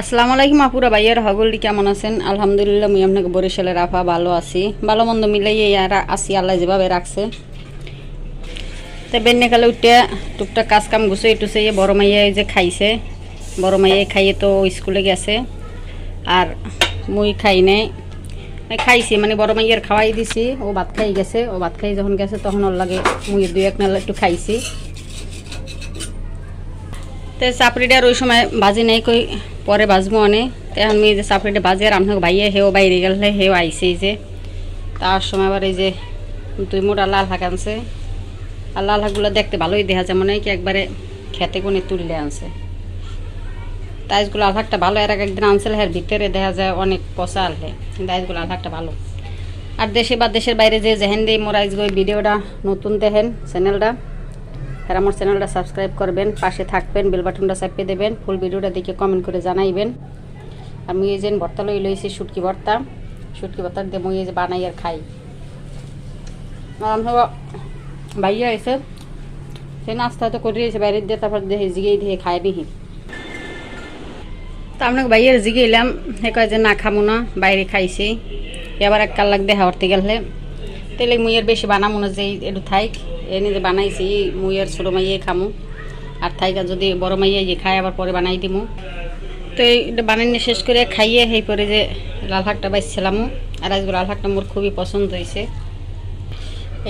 আসসালামু আলাইকুম আপুরা, ভাইয়ার হগলটি কেমন আছেন? আলহামদুলিল্লাহ, আমি আপনাকে বরিশালের আফা ভালো আছি। ভালো মন্দ মিলাই আর আসি আল্লাহ যেভাবে রাখছে। তো বেন্নে কালে উঠে টুকটাক কাজ কাম গুছে টুসে বড় মাইয়া যে খাইছে। বড় মাইয়া খাইয়ে তো স্কুলে গেছে। আর মুই খাই নাই। খাইছি মানে বড় মাইয়ার খাওয়াই দিছি। ও ভাত খাই গেছে, ও ভাত খাই যখন গেছে তখন ওর লাগে মুই দুই এক নাল একটু খাইছি। তো আর ওই সময় বাজি নাই কই পরে বাজবো অনে। এখন আমি যে চাপড়িটা বাজে আর আপনাকে ভাইয়ে হেও বাইরে গেলে হেও আইসে যে। তার সময় আবার এই যে দুই মোটা লাল শাক আনছে। আর লাল শাকগুলো দেখতে ভালোই দেখা যায়, মনে হয় কি একবারে খেতে কোনে তুললে আনছে। তাইজগুলো লাল শাকটা ভালো, এর একদিন আনছিল এর ভিতরে দেখা যায় অনেক পচা আনলে। কিন্তু আইজগুলো লাল শাকটা ভালো। আর দেশে বা দেশের বাইরে যে যেহেন দিয়ে মোরা আইজগো এই ভিডিওটা নতুন দেখেন, চ্যানেলটা। আর আমার চ্যানেলটা সাবস্ক্রাইব করবেন, পাশে থাকবেন, বেল বাটনটা চাপিয়ে দেবেন, ফুল ভিডিওটা দেখে কমেন্ট করে জানাইবেন। আমি এই যে ভর্তা লই লইছি, শুটকি ভর্তা। শুটকি ভর্তা দিয়ে মই এই যে বানাই আর খাই। আর ভাইয়া এসে সে নাস্তা হয়তো করে দিয়েছে বাইরে দিয়ে তারপর দেখে জিগেই দিয়ে খাই নিহি তো আপনাকে ভাইয়ের জিগে এলাম, সে কয় যে না, খামো না, বাইরে খাইছি। এবার এক কাল লাগ দেখা করতে গেলে তাহলে মুইয়ের বেশি বানামো না যে একটু থাইক। এনে যে বানাইছি, মুই আর ছোটো মাইয়ে খামু। আর থাইকা যদি বড় মাইয়ে যে খায়, আবার পরে বানাই দিমু। তো এইটা বানাই শেষ করে খাইয়ে সেই পরে যে লাল শাকটা বাইছিলামও আর আজকে লাল শাকটা মোর খুবই পছন্দ হয়েছে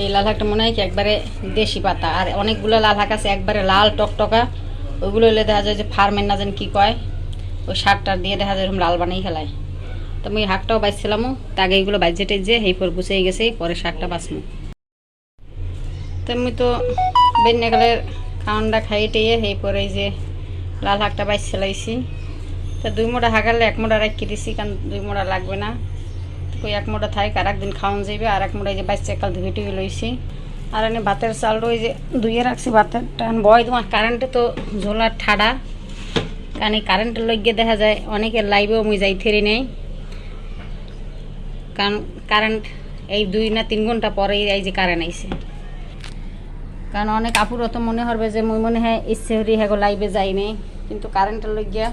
এই লাল শাকটা মনে হয় কি একবারে দেশি পাতা। আর অনেকগুলো লাল শাক আছে, একবারে লাল টকটকা। ওইগুলো হলে দেখা যায় যে ফার্মের না যেন কী কয়, ওই শাকটা দিয়ে দেখা যায় এরকম লাল বানাই খেলায় তো আমি শাকটাও বাইছিলামও তা আগে এইগুলো বাইজে টেজে সেই পর গুছিয়ে গেছে, পরে শাকটা বাঁচমু। তো আমি তো বেন্যাকালের খাওয়ানটা খাই টেয়ে সেই পরে যে লাল শাকটা বাইছ লাইছি। তো দুই মোটা হাগালে এক মোটা রাখি দিছি, কারণ দুই মোটা লাগবে না। তো এক মোটা থাক আর একদিন খাওয়ান যাইবে, আর এক মোটা যে বাইশ একাল ধুয়ে টুয়ে লইছি। আর এনে ভাতের চালটা ওই যে ধুয়ে রাখছি ভাতের টান বয় তোমার কারেন্টে তো ঝোলার ঠাডা। কারণ এই কারেন্টের লইগে দেখা যায় অনেকের লাইভেও মুই যাই থেরি নেই। কারণ কারেন্ট এই দুই না তিন ঘণ্টা পরেই এই যে কারেন্ট আইছে। কারণ অনেক আপুরও তো মনে হবে যে মুই মনে হয় ইচ্ছে হরি হ্যাগো লাইভে যাই নাই। কিন্তু কারেন্টের লইগিয়া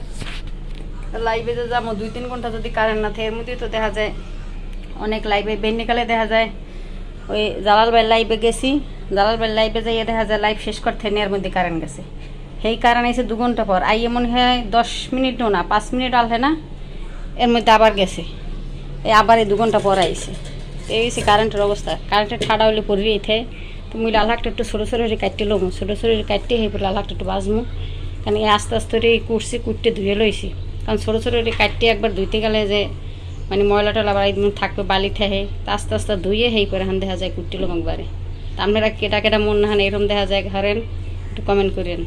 লাইভে যে যাব, দুই তিন ঘণ্টা যদি কারেন্ট না থাকে, এর মধ্যেই তো দেখা যায় অনেক লাইভে বেন্নিকালে দেখা যায়। ওই জালাল ভাই লাইভে গেছি, জালাল ভাই লাইভে যাইয়ে দেখা যায় লাইভ শেষ করতে নেওয়ার মধ্যে কারেন্ট গেছে। সেই কারণে এসে দু ঘণ্টা পর। আইয়ে মনে হয় দশ মিনিটও না, পাঁচ মিনিট আলহে না, এর মধ্যে আবার গেছে। এই আবার এই দু ঘণ্টা পর আইছে। এই হচ্ছে কারেন্টের অবস্থা। কারেন্টের ঠাডা হলে পড়িয়ে থাকে তো মুই লাল হাকটা একটু ছোটো ছোটো কাটতে লমু। ছোটো ছোটো কাটতে সেই লাল হাকটা একটু বাজমু। কারণ এই আস্তে আস্তে করে কুটছি কুটতে ধুয়ে লইছি। কারণ ছোটো ছোটো কাটতে একবার ধুইতে গেলে যে মানে ময়লা টলা একদম থাকবে বালি থাকে তা আস্তে আস্তে ধুয়ে সেই করে হান দেখা যায় কুটতে লোক একবারে। তা আপনারা কেটা কেটা মন হান এরকম দেখা যায় ঘরেন একটু কমেন্ট করেন।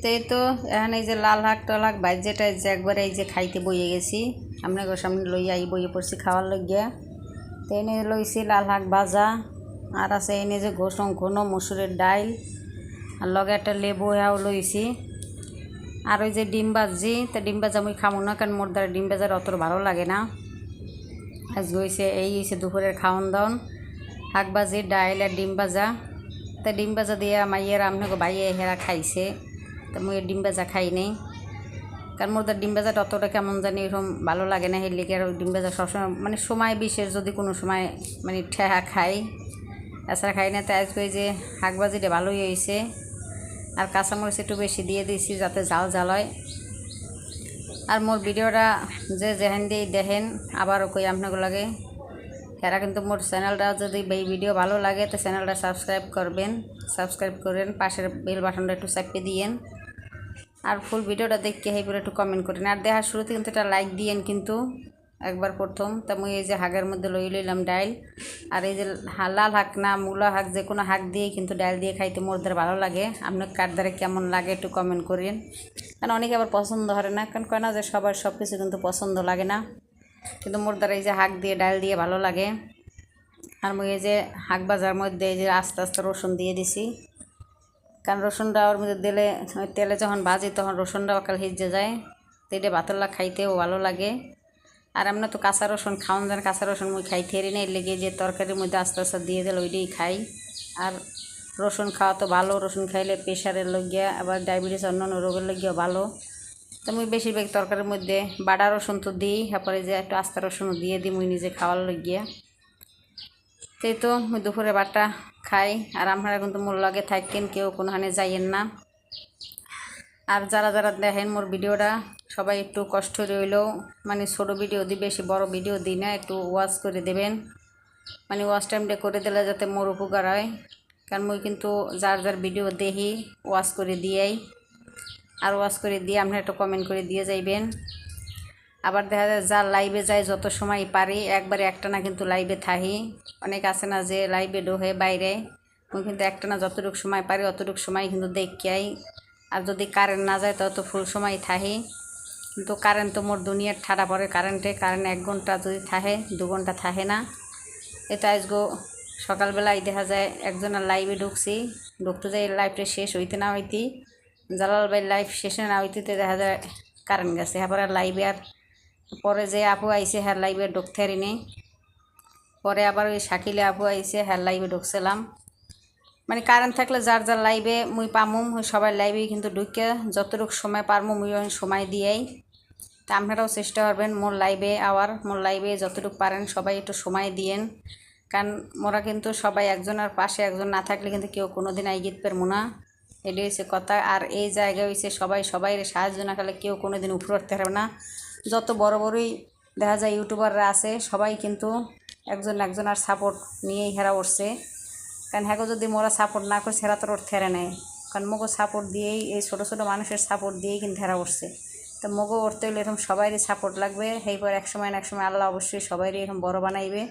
তো এই তো এখন এই যে লাল শাক টাল শাক বাইজে টাইজে একবারে এই যে খাইতে বইয়ে গেছি। আপনাকে সামনে লইয়া এই বইয়ে পড়ছি খাওয়ার লইয়া তো এনে লইছি লাল শাক ভাজা। আর আছে এনে যে ঘোষণ ঘন মসুরের ডাইল। আর লগে একটা লেবু হাও লইছি। আর ওই যে ডিম ভাজি, তা ডিম ভাজা আমি খামো না, কারণ মোর দ্বারা ডিম ভাজার অত ভালো লাগে না। আজ হয়েছে এই হয়েছে দুপুরের খাওয়ান দাওন শাক ভাজি, ডাইল আর ডিম ভাজা। তা ডিম ভাজা দিয়ে মাইয়ের আপনাকে ভাইয়ে হেরা খাইছে। তা মুই ডিম ভাজা খাই নেই। কারণ মোর ডিম ভাজাটা অতটা কেমন জানি এরকম ভালো লাগে না, হের লিগে আর ডিম ভাজা সবসময় মানে সময় বিশেষ যদি কোনো সময় মানে ঠেহা খাই। এছাড়া খাই না, তাই আজকে যে শাক ভাজিটা ভালোই হয়েছে। আর কাঁচামরিচ একটু বেশি দিয়ে দিয়েছি যাতে জাল জাল হয়। আর মোর ভিডিওটা যে যেহেন দিয়ে দেখেন, আবারও কই আপনাকে লাগে। এরা কিন্তু মোর চ্যানেলটা যদি এই ভিডিও ভালো লাগে, তো চ্যানেলটা সাবস্ক্রাইব করবেন। সাবস্ক্রাইব করেন, পাশের বেল বাটনটা একটু চাপিয়ে দিয়েন। আর ফুল ভিডিওটা দেখে এই একটু কমেন্ট করেন। আর দেখার শুরুতে কিন্তু একটা লাইক দিয়েন কিন্তু। একবার প্রথম। তা মুই এই যে হাগের মধ্যে লই লইলাম ডাইল। আর এই যে লাল হাক না মূলা হাক যে কোনো হাক দিয়ে কিন্তু ডাইল দিয়ে খাইতে মোর দ্বারা ভালো লাগে। আপনার কার দ্বারা কেমন লাগে একটু কমেন্ট করেন কারণ অনেকে আবার পছন্দ হয় না। কারণ কয় না যে সবার সব কিছু কিন্তু পছন্দ লাগে না। কিন্তু মোর দ্বারা এই যে হাক দিয়ে, ডাইল দিয়ে ভালো লাগে। আর মুই এই যে হাক বাজার মধ্যে এই যে আস্তে আস্তে রসুন দিয়ে দিছি। কারণ রসুনটা ওর মধ্যে দিলে তেলে যখন ভাজি তখন রসুনটা অকাল হিজে যায়। তো এটা ভাতল্লা খাইতেও ভালো লাগে। আর আমরা তো কাঁচা রসুন খাওয়ান যান কাঁচা রসুন মুই খাই, থেরি নেই, লেগে যে তরকারির মধ্যে আস্তে আস্তে দিয়ে দিল ওইটাই খাই। আর রসুন খাওয়া তো ভালো, রসুন খাইলে প্রেশারের লগিয়া আবার ডায়াবেটিস অন্যান্য রোগের লগিয়া ভালো। তো মুই বেশিরভাগ তরকারির মধ্যে বাটা রসুন তো দিই, তারপরে যে একটু আস্তা রসুনও দিয়ে দিই মুই নিজে খাওয়ার লগিয়া তাই তো মুই দুপুরে বাটা খাই, আর আপনারা কিন্তু মোর লগে থাকেন কেউ কোনোখানে যাইয়েন না। আর যারা যারা দেখেন মোর ভিডিওটা সবাই একটু কষ্ট রইলেও মানে ছোটো ভিডিও দিই বেশি বড় ভিডিও দিই না, একটু ওয়াশ করে দেবেন। মানে ওয়াচ টাইমটা করে দিলে যাতে মোর উপকার হয়। কারণ মুই কিন্তু যার যার ভিডিও দেখি, ওয়াশ করে দিয়েই। আর ওয়াশ করে দিয়ে আপনারা একটু কমেন্ট করে দিয়ে যাইবেন। আবার দেখা যায় যার লাইভে যায়, যত সময় পারি, একবারে একটা না কিন্তু লাইভে থাহি অনেক আছে না যে লাইভে ডোহে বাইরে। মুই কিন্তু একটা না যতটুকু সময় পারি, অতটুকু সময় কিন্তু দেখিয়াই। আর যদি কারেন্ট না যায়, তত ফুল সময় থাহি কিন্তু কারেন্ট তো মোর দুনিয়ার ঠাডা পড়ে কারেন্টে কারেন্ট এক ঘণ্টা যদি থাহে দু ঘণ্টা থাহে না। এটা আজগো সকালবেলায় দেখা যায় একজনের লাইভে ঢুকছি, ঢুকতে যাই লাইভটা শেষ হইতে না হইতে, জালাল ভাই লাইভ শেষে না হইতে দেখা যায় কারেন্ট গেছে। তারপরে লাইভে আর পরে যে আপু আইসে হ্যার লাইভে ঢুকতে পরে আবার ওই শাকিলে আপু আইসে হ্যার লাইভে ঢুকছিলাম। মানে কারেন্ট থাকলে যার যার লাইভে মুই পামু মুই সবার লাইভে কিন্তু ঢুকে যতটুকু সময় পারমু মুই সময় দিয়েই। তা আপনারাও চেষ্টা করবেন মোর লাইভে আওয়ার, মোর লাইভে যতটুকু পারেন সবাই একটু সময় দিয়েন। কারণ মোরা কিন্তু সবাই একজনের পাশে একজন না থাকলে কিন্তু কেউ কোনো দিন আইগিত পারব না। এটাই হচ্ছে কথা। আর এই জায়গায় হয়েছে সবাই সবাই সাহায্য না করলে কেউ কোনো দিন উপরে উঠতে পারবে না। যত বড় বড়ই দেখা যায় ইউটিউবাররা আছে, সবাই কিন্তু একজন একজন আর সাপোর্ট নিয়েই হেরা উঠছে। কারণ হ্যাঁ যদি মোরা সাপোর্ট না করছে হেরা তোর থেরে নেয় কারণ মগো সাপোর্ট দিয়েই, এই ছোটো ছোটো মানুষের সাপোর্ট দিয়েই কিন্তু হেরা উঠছে। তো মগো উঠতে হলে এরকম সবারই সাপোর্ট লাগবে। সেই পর এক সময় না এক সময় আল্লাহ অবশ্যই সবারই এরকম বড় বানাইবে।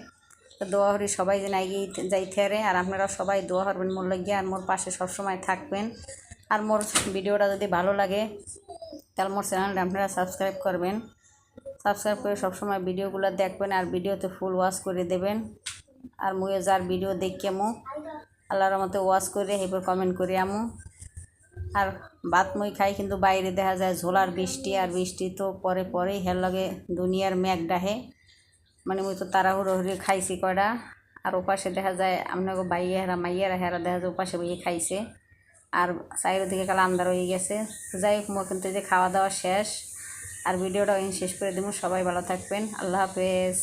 তো দোয়া হরি সবাই যেন এগিয়ে যাইতে হারে আর আপনারা সবাই দোয়া হরবেন মোর লাগিয়ে, আর মোর পাশে সবসময় থাকবেন। আর মোর ভিডিওটা যদি ভালো লাগে, তাহলে মোর চ্যানেলটা আপনারা সাবস্ক্রাইব করবেন। সাবস্ক্রাইব করে সবসময় ভিডিওগুলো দেখবেন, আর ভিডিওতে ফুল ওয়াশ করে দেবেন। আর মুয়ে যার ভিডিও দেখি আমু। আল্লাহর মতো ওয়াশ করে এবার কমেন্ট করে আমু আর ভাত মুই খাই কিন্তু বাইরে দেখা যায় ঝোলার বৃষ্টি, আর বৃষ্টি তো পরে পরেই, হের লগে দুনিয়ার মেঘ ডাহে। মানে মুই তো তাড়াহুড়ো হরে খাইছি কয়টা আর ওপাশে দেখা যায় আপনাকে বাইয়ে হেরা মাইয়েরা হেরা দেখা যায় ওপাশে বইয়ে খাইছে। আর চাইরো দিকে কাল আন্দার হয়ে গেছে। যাই হোক, মোর কিন্তু যে খাওয়া দাওয়া শেষ। আর ভিডিওটা শেষ করে দেবো সবাই ভালো থাকবেন। আল্লাহ হাফেজ।